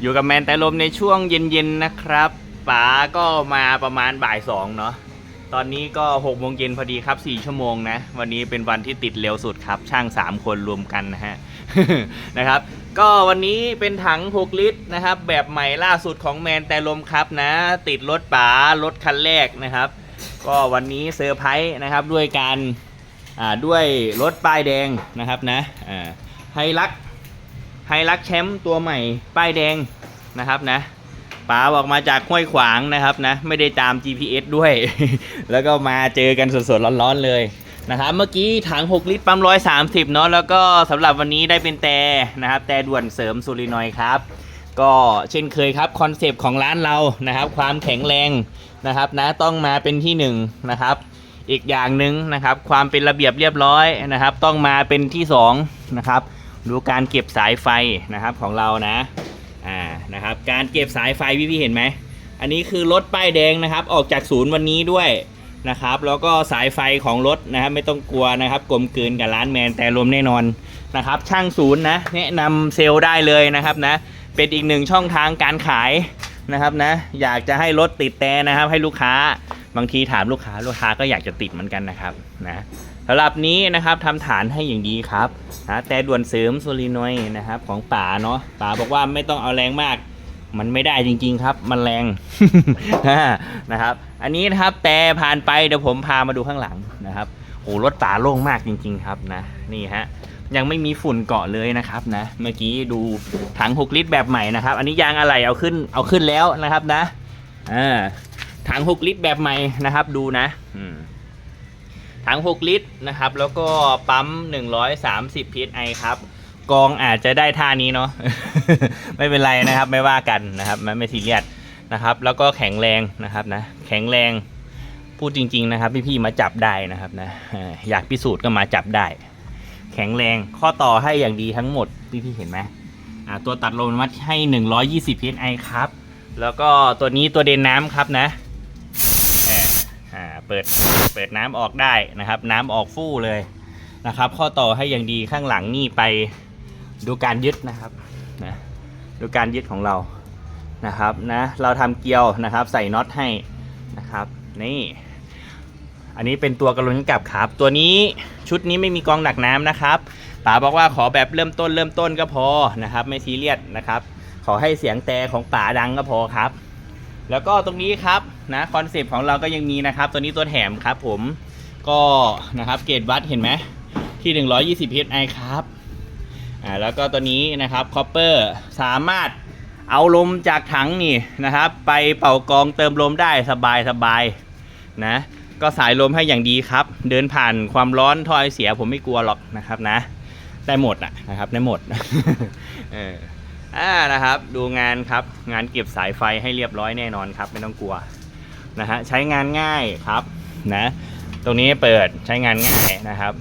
อยู่กับแมนแต่ลมในช่วงเย็นๆนะครับป๋าก็มาประมาณบ่ายสองเนาะตอนนี้ก็หกโมงเย็นพอดีครับสี่ชั่วโมงนะวันนี้เป็นวันที่ติดเร็วสุดครับช่างสามคนรวมกันนะฮะ นะครับ ก็วันนี้เป็นถัง6ลิตรนะครับ แบบใหม่ล่าสุดของแมนแต่ลมครับนะ ติดรถป๋ารถคันแรกนะครับ ก็วันนี้เซอร์ไพรส์นะครับด้วยการอ่าด้วยรถป้ายแดงนะครับนะอ่าไฮลัก ไฮลักแชมป์ตัวใหม่ ป้ายแดงนะครับนะป๋าบอกมาจากห้วยขวางนะครับนะ ไม่ได้ตาม GPS ด้วย แล้วก็มาเจอกันสดๆร้อนๆเลยนะครับ เมื่อกี้ถัง 6 ลิตรปั๊ม 130 เนาะแล้วก็สำหรับวันนี้ได้เป็นแต่นะครับ แต่ด่วนเสริมซูรินอยด์ครับ ก็เช่นเคยครับ คอนเซปต์ของร้านเรานะครับ ความแข็งแรงนะครับนะต้องมาเป็นที่หนึ่งนะครับอีกอย่างหนึ่งนะครับ ความเป็นระเบียบเรียบร้อยนะครับ ต้องมาเป็นที่สองนะครับ ดูการเก็บสายไฟนะครับของเรานะอ่านะครับการเก็บสายไฟพี่พี่เห็นไหมอันนี้คือรถป้ายแดงนะครับ ออกจากศูนย์วันนี้ด้วยนะครับ แล้วก็สายไฟของรถนะครับ ไม่ต้องกลัวนะครับกลมกลืนกับร้านแมนแต่ลมแน่นอนนะครับ ช่างศูนย์นะแนะนำเซลล์ได้เลยนะครับนะเป็นอีกหนึ่งช่องทางการขายนะครับนะอยากจะให้รถติดแต่นะครับให้ลูกค้าบางทีถามลูกค้าลูกค้าก็อยากจะติดเหมือนกันนะครับนะ สำหรับนี้นะครับทำฐานให้อย่างดีครับนะแต่ด่วนเสริมโซลินอยด์นะครับ ของป๋าเนาะป๋าบอกว่าไม่ต้องเอาแรงมาก มันไม่ได้จริง ๆ ครับ มันแรงนะครับ อันนี้นะครับแต่ผ่านไปเดี๋ยวผมพามาดูข้างหลังนะครับโอ้รถป๋าโล่งมากจริง ๆ ครับนะนี่ฮะยังไม่มีฝุ่นเกาะเลยนะครับนะ เมื่อกี้ดูถัง 6 ลิตรแบบใหม่นะครับ อันนี้ยางอะไรเอาขึ้นเอาขึ้นแล้วนะครับนะอ่าถัง 6 ลิตรแบบใหม่นะครับ ดูนะ อืม ถัง 6 ลิตรนะครับ แล้วก็ปั๊ม 130 psi ครับ กองอาจจะได้ท่านี้เนาะ ไม่เป็นไรนะครับไม่ว่ากันนะครับมันไม่ซีเรียสนะครับ แล้วก็แข็งแรงนะครับนะ แข็งแรงพูดจริง ๆ นะครับ พี่ๆมาจับได้นะครับนะอยากพิสูจน์ก็มาจับได้ แข็งแรงข้อต่อให้อย่างดีทั้งหมดที่พี่เห็นไหมตัวตัดลมวัดให้ 120 psi ครับ แล้วก็ตัวนี้ตัวเดนน้ำครับนะ อ่าเปิดเปิดน้ำออกได้นะครับ น้ำออกฟู่เลยนะครับ ข้อต่อให้อย่างดีข้างหลังนี่ไปดูการยึดนะครับนะดูการยึดของเรานะครับนะเราทำเกลียวนะครับ ใส่น็อตให้นะครับนี่อันนี้เป็นตัวกระลุนกลับครับ ตัวนี้ชุดนี้ไม่มีกองหนักน้ำนะครับป๋าบอกว่าขอแบบเริ่มต้นเริ่มต้นก็พอนะครับ ไม่ซีเรียสนะครับ ขอให้เสียงแต่ของป๋าดังก็พอครับ แล้วก็ตรงนี้ครับนะคอนเซปต์ของเราก็ยังมีนะครับ ตัวนี้ตัวแถมครับผมก็นะครับเกรดวัดเห็นไหมที่ 120 psi ครับอ่าแล้วก็ตัวนี้นะครับคอปเปอร์สามารถเอาลมจากถังนี่นะครับ ไปเป่ากองเติมลมได้สบายสบายๆนะก็สายลมให้อย่างดีครับ เดินผ่านความร้อนทอยเสียผมไม่กลัวหรอกนะครับนะ ได้หมดอะนะครับได้หมดเออ อ่านะครับ ดูงานครับ งานเก็บสายไฟให้เรียบร้อยแน่นอนครับ ไม่ต้องกลัวนะฮะใช้งานง่ายครับนะตรงนี้เปิดใช้งานง่ายนะครับ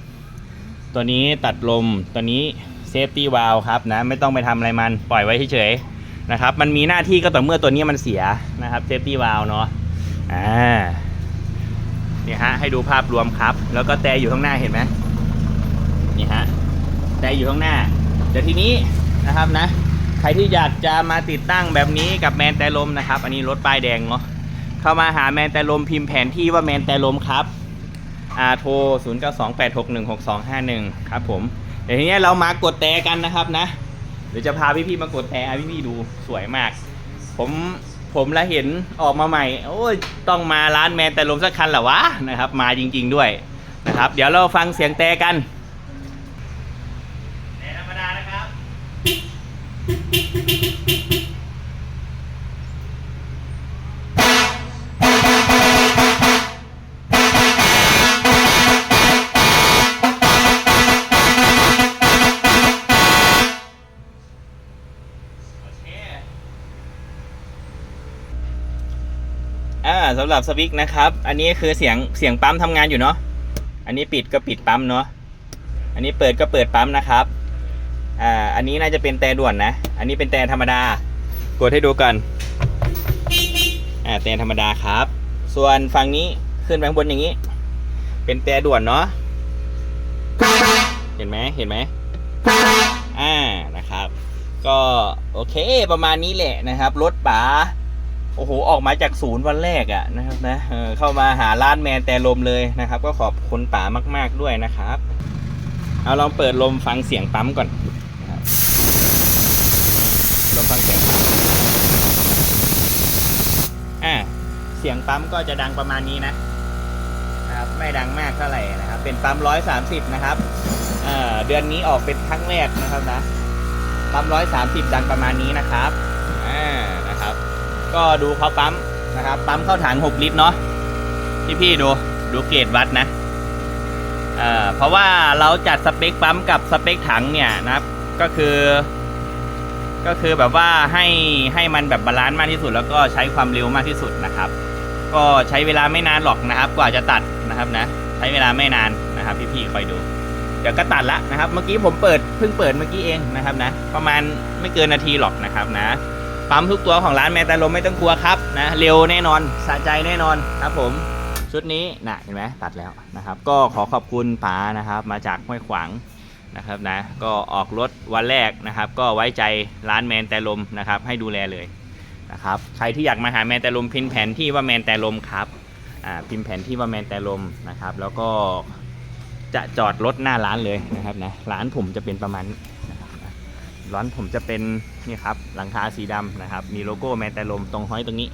ตัวนี้ตัดลมตัวนี้เซฟตี้วาลครับนะไม่ต้องไปทำอะไรมันปล่อยไว้เฉยๆนะครับ มันมีหน้าที่ก็ต่อเมื่อตัวนี้มันเสียนะครับเซฟตี้วาลเนาะอ่านี่ฮะให้ดูภาพรวมครับ แล้วก็แต่อยู่ข้างหน้าเห็นไหมนี่ฮะแต่อยู่ข้างหน้าเดี๋ยวทีนี้นะครับนะ ใครที่อยากจะมาติดตั้งแบบนี้กับแมนแต่ลมนะครับ อันนี้รถป้ายแดงเนาะเข้ามาหาแมนแต่ลมพิมพ์แผนที่ว่าแมนแต่ลมครับอาโทร 0 9 2 8 6 1 6 2 5 1 ครับผมเดี๋ยวทีนี้เรามากดแต่กันนะครับนะเดี๋ยวจะพาพี่ๆมากดแต่ให้พี่ๆดูสวยมาก ผมผมละเห็นออกมาใหม่ โอ้ยต้องมาร้านแมนแต่ลมสักคันเหรอวะนะครับ มาจริง ๆด้วยนะครับ เดี๋ยวเราฟังเสียงแต่กันแต่ธรรมดานะครับ โอ่าสำหรับสวิกนะครับ อันนี้คือเสียงเสียงปั๊มทำงานอยู่เนาะ อันนี้ปิดก็ปิดปั๊มเนาะ อันนี้เปิดก็เปิดปั๊มนะครับ อ่าอันนี้น่าจะเป็นแต่ด่วนนะ อันนี้เป็นแต่ธรรมดากดให้ดูกันอ่าแต่ธรรมดาครับ ส่วนฝั่งนี้ขึ้นไปข้างบนอย่างนี้ เป็นแต่ด่วนเนาะเห็นไหมเห็นไหมอ่านะครับ ก็โอเคประมาณนี้แหละนะครับรถป๋าโอ้โห ออกมาจากศูนย์วันแรกอะนะครับนะเเข้ามาหาร้านแมนแต่ลมเลยนะครับ ก็ขอบคุณป๋ามาก ๆด้วยนะครับ เอาลองเปิดลมฟังเสียงปั๊มก่อน ลองฟังเสียงปั๊มอ่าเสียงปั๊มก็จะดังประมาณนี้นะครับไม่ดังมากเท่าไหร่นะครับ เป็นปั๊มร้อยสามสิบนะครับเดือนนี้ออกเป็นครั้งแรกนะครับนะปั๊มร้อยสามสิบดังประมาณนี้นะครับอ่านะครับ ก็ดูเขาปั๊มนะครับ ปั๊มเข้าถังหกลิตรเนาะพี่พี่ดูดูเกรดวัดนะเเพราะว่าเราจัดสเปคปั๊มกับสเปคถังเนี่ยนะครับ ก็คือ ก็คือแบบว่าให้ให้มันแบบบาลานซ์มากที่สุด แล้วก็ใช้ความเร็วมากที่สุดนะครับ ก็ใช้เวลาไม่นานหรอกนะครับ กว่าจะตัดนะครับนะ ใช้เวลาไม่นานนะครับพี่ๆคอยดู เดี๋ยวก็ตัดละนะครับ เมื่อกี้ผมเปิดเพิ่งเปิดเมื่อกี้เองนะครับนะ ประมาณไม่เกินนาทีหรอกนะครับนะปั๊มทุกตัวของร้านแมตตาลมไม่ต้องกลัวครับนะเร็วแน่นอนสะใจแน่นอนครับผมชุดนี้นะเห็นไหมตัดแล้วนะครับ ก็ขอขอบคุณป๋านะครับ มาจากห้วยขวาง นะครับนะก็ออกรถวันแรกนะครับ ก็ไว้ใจร้านแมนแต่ลมนะครับ ให้ดูแลเลยนะครับใครที่อยากมาหาแมนแต่ลมพิมพ์แผนที่ว่าแมนแต่ลมครับอ่าพิมพ์แผนที่ว่าแมนแต่ลมนะครับ แล้วก็จะจอดรถหน้าร้านเลยนะครับนะร้านผมจะเป็นประมาณร้านผมจะเป็นนี่ครับหลังคาสีดำนะครับ มีโลโก้แมนแต่ลมตรงห้อยตรงนี้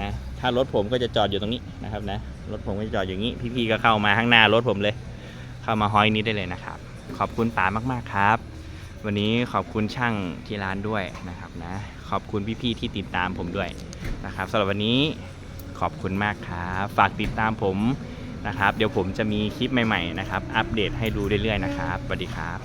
นะถ้ารถผมก็จะจอดอยู่ตรงนี้นะครับนะรถผมก็จะจอดอย่างนี้พี่ๆก็เข้ามาข้างหน้ารถผมเลย เข้ามาห้อยนี้ได้เลยนะครับ ขอบคุณป๋ามากๆครับ วันนี้ขอบคุณช่างที่ร้านด้วยนะครับนะ ขอบคุณพี่ๆที่ติดตามผมด้วยนะครับสำหรับวันนี้ขอบคุณมากครับฝากติดตามผมนะครับ เดี๋ยวผมจะมีคลิปใหม่ๆนะครับ อัปเดตให้ดูเรื่อยๆนะครับสวัสดีครับ